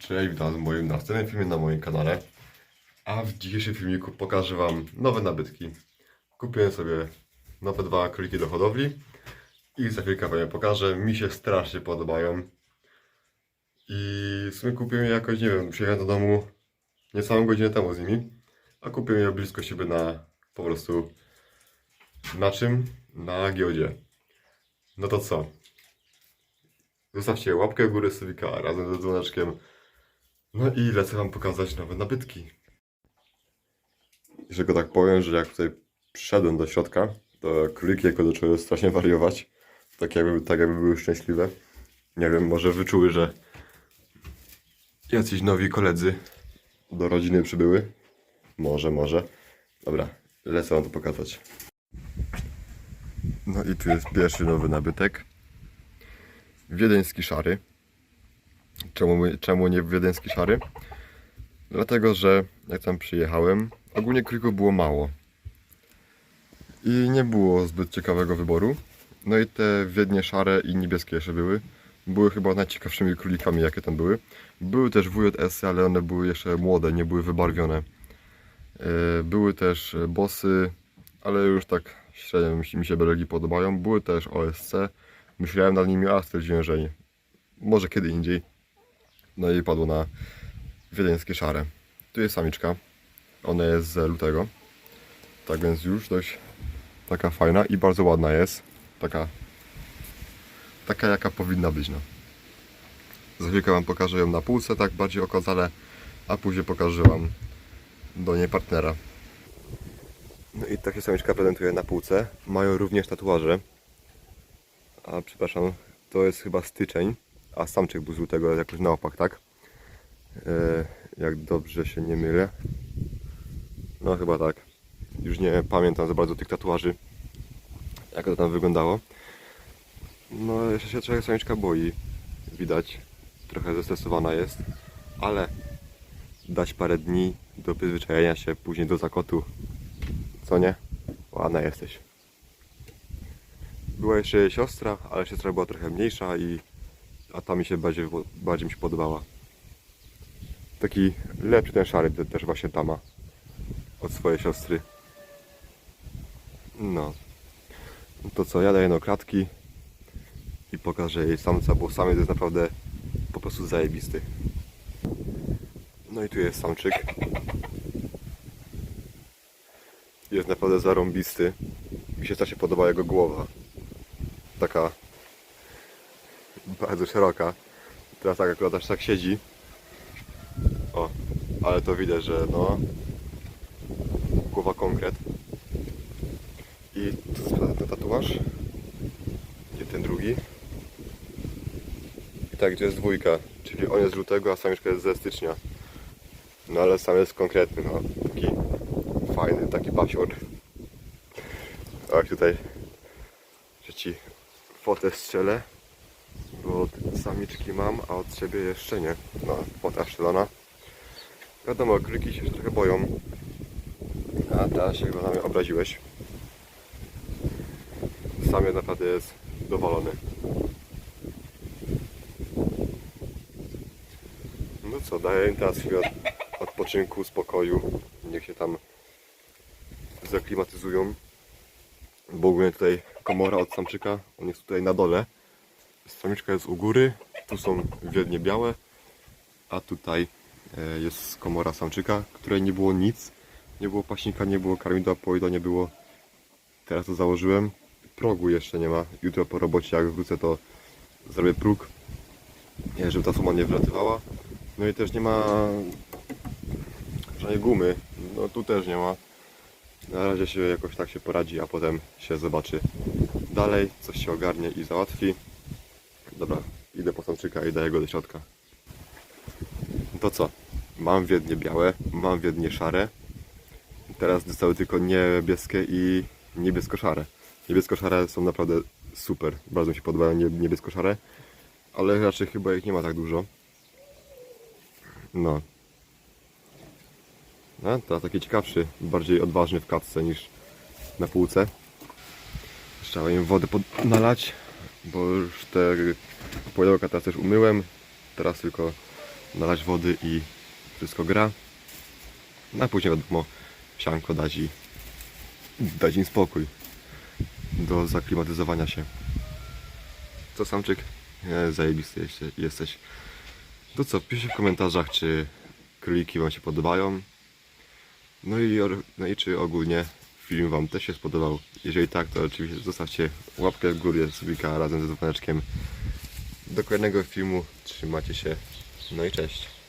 Cześć, witam w moim następnym filmie na moim kanale. A w dzisiejszym filmiku pokażę Wam nowe nabytki. Kupiłem sobie nowe dwa króliki do hodowli i za chwilkę Wam je pokażę. Mi się strasznie podobają. I w sumie kupiłem je jakoś, nie wiem, przyjechałem do domu niecałą godzinę temu z nimi. A kupiłem je blisko siebie na po prostu na czym? Na giełdzie. No to co? Zostawcie łapkę w górę subika razem ze dzwoneczkiem. No i lecę wam pokazać nowe nabytki. Że go tak powiem, że jak tutaj przyszedłem do środka, to króliki jako zaczęły strasznie wariować. Tak jakby, tak jakby były szczęśliwe. Nie wiem, może wyczuły, że jacyś nowi koledzy do rodziny przybyły. Może, może. Dobra, lecę wam to pokazać. No i tu jest pierwszy nowy nabytek. Wiedeński szary. Czemu, czemu nie wiedeński szary? Dlatego, że jak tam przyjechałem, ogólnie królików było mało. I nie było zbyt ciekawego wyboru. No i te wiednie szare i niebieskie jeszcze były. Były chyba najciekawszymi królikami, jakie tam były. Były też WJS, ale one były jeszcze młode, nie były wybarwione. Yy, Były też bossy, ale już tak średnio mi się beregi podobają. Były też OSC. Myślałem nad nimi, a stwierdziłem, że nie. Może kiedy indziej. No i padło na wiedeńskie szare. Tu jest samiczka. Ona jest z lutego. Tak więc już dość taka fajna i bardzo ładna jest. Taka, taka jaka powinna być. No. Za chwilkę Wam pokażę ją na półce, tak bardziej okazale, a później pokażę Wam do niej partnera. No i tak się samiczka prezentuje na półce. Mają również tatuaże. A przepraszam, to jest chyba styczeń, a samczyk był z lutego jakoś na opak, tak? E, jak dobrze się nie mylę. No chyba tak. Już nie pamiętam za bardzo tych tatuaży. Jak to tam wyglądało. No jeszcze się trochę samiczka boi. Widać. Trochę zestresowana jest. Ale dać parę dni do przyzwyczajenia się, później do zakotu. Co nie? Ładna jesteś. Była jeszcze jej siostra, ale siostra była trochę mniejsza i a ta mi się bardziej, bardziej mi się podobała. Taki lepszy ten szary te- też właśnie tama od swojej siostry. No. No To co, ja daję do klatki i pokażę jej samca, bo samiec jest naprawdę po prostu zajebisty. No i tu jest samczyk. Jest naprawdę zarąbisty. Mi się strasznie podoba jego głowa. Taka bardzo szeroka. Teraz tak akurat aż tak siedzi. O, ale to widać, że no głowa konkret. I tu jest ten tatuaż. Gdzie ten drugi? I tak, gdzie jest dwójka. Czyli on jest z lutego, a samiczka jest ze stycznia. No ale sam jest konkretny, no. Taki fajny, taki basior. Tak, tutaj że ci fotę strzelę, bo samiczki mam, a od siebie jeszcze nie. No, fota strzelona. Wiadomo, króliki się trochę boją. A teraz się chyba na mnie obraziłeś. Samiec naprawdę jest dowolony. No co, daję im teraz chwilę od- odpoczynku, spokoju. Niech się tam zaklimatyzują. Bo ogólnie tutaj komora od samczyka, on jest tutaj na dole. Samiczka jest u góry, tu są wiednie białe, a tutaj e, jest komora samczyka, której nie było nic. Nie było paśnika, nie było karmidła, poida nie było. Teraz to założyłem. Progu jeszcze nie ma. Jutro po robocie jak wrócę to zrobię próg, nie, żeby ta suma nie wlatywała. No i też nie ma żadnej gumy. No tu też nie ma. Na razie się jakoś tak się poradzi, a potem się zobaczy dalej, coś się ogarnie i załatwi. Dobra, idę po samczyka i daję go do środka. To co? Mam wiednie białe, mam wiednie szare. Teraz zostały tylko niebieskie i niebiesko-szare. Niebiesko-szare są naprawdę super. Bardzo mi się podobają nie- niebiesko-szare. Ale raczej chyba ich nie ma tak dużo. No, no, teraz taki ciekawszy, bardziej odważny w katce niż na półce. Trzeba im wodę pod- nalać, bo już te pojełka teraz też umyłem. Teraz tylko nalać wody i wszystko gra. No a później wiadomo, sianko dać i dać im spokój do zaklimatyzowania się. Co Samczyk? Nie, zajebisty jesteś-. To co, piszcie w komentarzach, czy króliki Wam się podobają. No i, no i czy ogólnie film Wam też się spodobał. Jeżeli tak, to oczywiście zostawcie łapkę w górę, subika razem ze dzwoneczkiem. Do kolejnego filmu. Trzymajcie się. No i cześć.